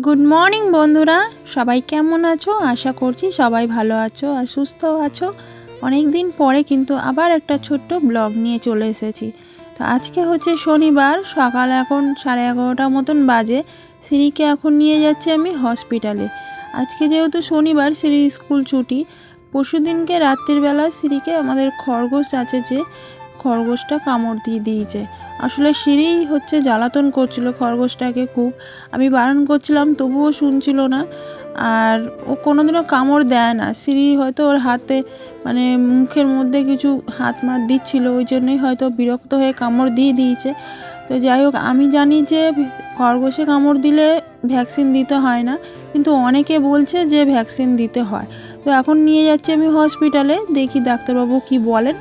Good morning বন্ধুরা। সবাই কেমন আছো? আশা করছি সবাই ভালো আছো আর সুস্থ আছো। অনেক দিন পরে কিন্তু আবার একটা ছোট্ট ব্লগ নিয়ে চলে এসেছি। তো আজকে হচ্ছে শনিবার, সকাল এখন সাড়ে এগারোটা মতন বাজে। সিঁড়িকে এখন নিয়ে যাচ্ছি আমি হসপিটালে। আজকে যেহেতু শনিবার সিঁড়ি স্কুল ছুটি পরশু দিনকে রাত্রিবেলা সিঁড়িকে আমাদের খরগোশ আছে যে খরগোশটা কামড় দিয়ে দিয়েছে। আসলে সিঁড়ি হচ্ছে জ্বালাতন করছিল খরগোশটাকে খুব। আমি বারণ করছিলাম, তবুও শুনছিল না। আর ও কোনোদিনও কামড় দেয় না। সিঁড়ি হয়তো ওর হাতে মানে মুখের মধ্যে কিছু হাত মাত দিচ্ছিল, ওই জন্যই হয়তো বিরক্ত হয়ে কামড় দিয়ে দিয়েছে। তো যাই হোক, আমি জানি যে খরগোশে কামড় দিলে ভ্যাকসিন দিতে হয় না, কিন্তু অনেকে বলছে যে ভ্যাকসিন দিতে হয়। তো এখন নিয়ে যাচ্ছি আমি হসপিটালে, দেখি ডাক্তারবাবু কি বলেন।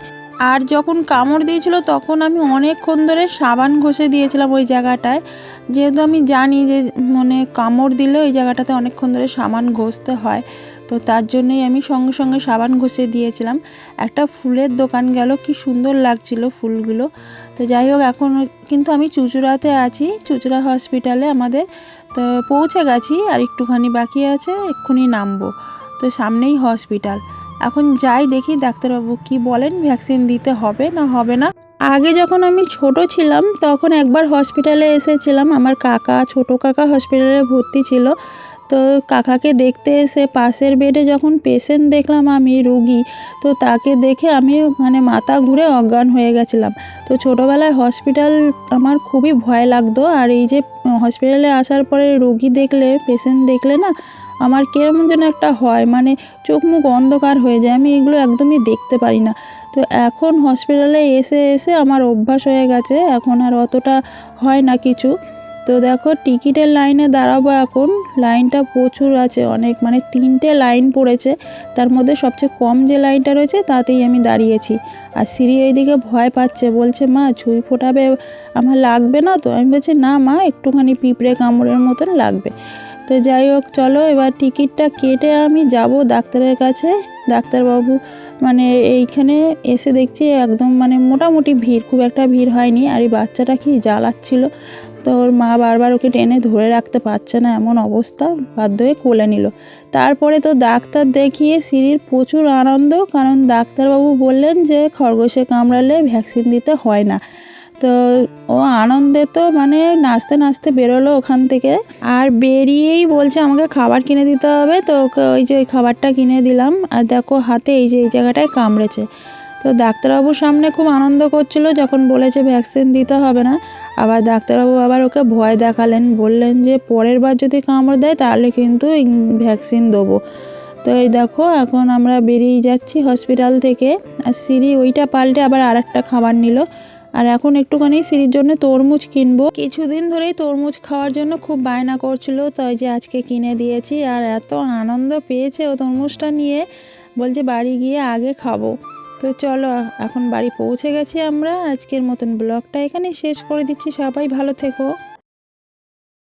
আর যখন কামড় দিয়েছিল তখন আমি অনেকক্ষণ ধরে সাবান ঘষে দিয়েছিলাম ওই জায়গাটায়। যেহেতু আমি জানি যে মানে কামড় দিলে ওই জায়গাটাতে অনেকক্ষণ ধরে সাবান ঘষতে হয়। তো তার জন্যই আমি সঙ্গে সঙ্গে সাবান ঘষে দিয়েছিলাম। একটা ফুলের দোকান গেল, কি সুন্দর লাগছিল ফুলগুলো। তো যাই হোক, এখন কিন্তু আমি চুচুড়াতে আছি, চুচুড়া হসপিটালে আমাদের। তো পৌঁছে গেছি আর একটুখানি বাকি আছে, এক্ষুনি নামবো। তো সামনেই হসপিটাল। এখন যাই দেখি ডাক্তারবাবু কি বলেন ভ্যাকসিন দিতে হবে না হবে না। আগে যখন আমি ছোট ছিলাম, তখন একবার হসপিটালে এসেছিলাম। আমার কাকা, ছোট কাকা হসপিটালে ভর্তি ছিল। তো কাকাকে দেখতে এসে পাশের বেডে যখন পেশেন্ট দেখলাম আমি রুগী, তো তাকে দেখে আমি মানে মাথা ঘুরে অজ্ঞান হয়ে গেছিলাম। তো ছোটোবেলায় হসপিটাল আমার খুবই ভয় লাগতো। আর এই যে হসপিটালে আসার পরে রুগী দেখলে পেশেন্ট দেখলে না আমার কেমন যেন একটা হয় মানে চোখ মুখ অন্ধকার হয়ে যায়, আমি এগুলো একদমই দেখতে পারি না। তো এখন হসপিটালে এসে এসে আমার অভ্যাস হয়ে গেছে, এখন আর অতটা হয় না কিছু। তো দেখো টিকিটের লাইনে দাঁড়াবো এখন। লাইনটা প্রচুর আছে, অনেক মানে তিনটে লাইন পড়েছে। তার মধ্যে সবচেয়ে কম যে লাইনটা রয়েছে, তাতেই আমি দাঁড়িয়েছি। আর সিঁড়ি এইদিকে ভয় পাচ্ছে, বলছে, মা, ছুঁই ফোটাবে, আমার লাগবে না তো? আমি বলছি, না মা, একটুখানি পিঁপড়ে কামড়ের মতন লাগবে। তো যাই হোক, চলো এবার টিকিটটা কেটে আমি যাব ডাক্তারের কাছে। ডাক্তারবাবু মানে এইখানে এসে দেখছি একদম মানে মোটামুটি ভিড়, খুব একটা ভিড় হয়নি। আর এই বাচ্চাটা কি জ্বালাচ্ছিল। তো ওর মা বারবার ওকে টেনে ধরে রাখতে পারছে না, এমন অবস্থা। বাধ্য হয়ে কোলে নিল। তারপরে তো ডাক্তার দেখিয়ে সিঁড়ির প্রচুর আনন্দ, কারণ ডাক্তারবাবু বললেন যে খরগোশে কামড়ালে ভ্যাকসিন দিতে হয় না। তো ও আনন্দে তো মানে নাচতে নাচতে বেরোলো ওখান থেকে। আর বেরিয়েই বলছে আমাকে খাবার কিনে দিতে হবে, তো ওকে ওই যে ওই খাবারটা কিনে দিলাম। আর দেখো হাতে এই যে এই জায়গাটায় কামড়েছে। তো ডাক্তারবাবুর সামনে খুব আনন্দ করছিল, যখন বলেছে ভ্যাকসিন দিতে হবে না। আবার ডাক্তারবাবু আবার ওকে ভয় দেখালেন, বললেন যে পরের বার যদি কামড় দেয় তাহলে কিন্তু ভ্যাকসিন দেবো। তো এই দেখো এখন আমরা বেরিয়ে যাচ্ছি হসপিটাল থেকে। আর সিঁড়ি ওইটা পাল্টে আবার আর একটা খাবার নিল। আর এখন একটুখানি সিঁড়ির জন্য তরমুজ কিনবো। কিছুদিন ধরেই তরমুজ খাওয়ার জন্য খুব বায়না করছিল, তাই যে আজকে কিনে দিয়েছি আর এত আনন্দ পেয়েছে ও তরমুজটা নিয়ে। বলছে বাড়ি গিয়ে আগে খাব। তো চলো, এখন বাড়ি পৌঁছে গেছি আমরা। আজকের মতন ব্লগটা এখানে শেষ করে দিচ্ছি। সবাই ভালো থেকো।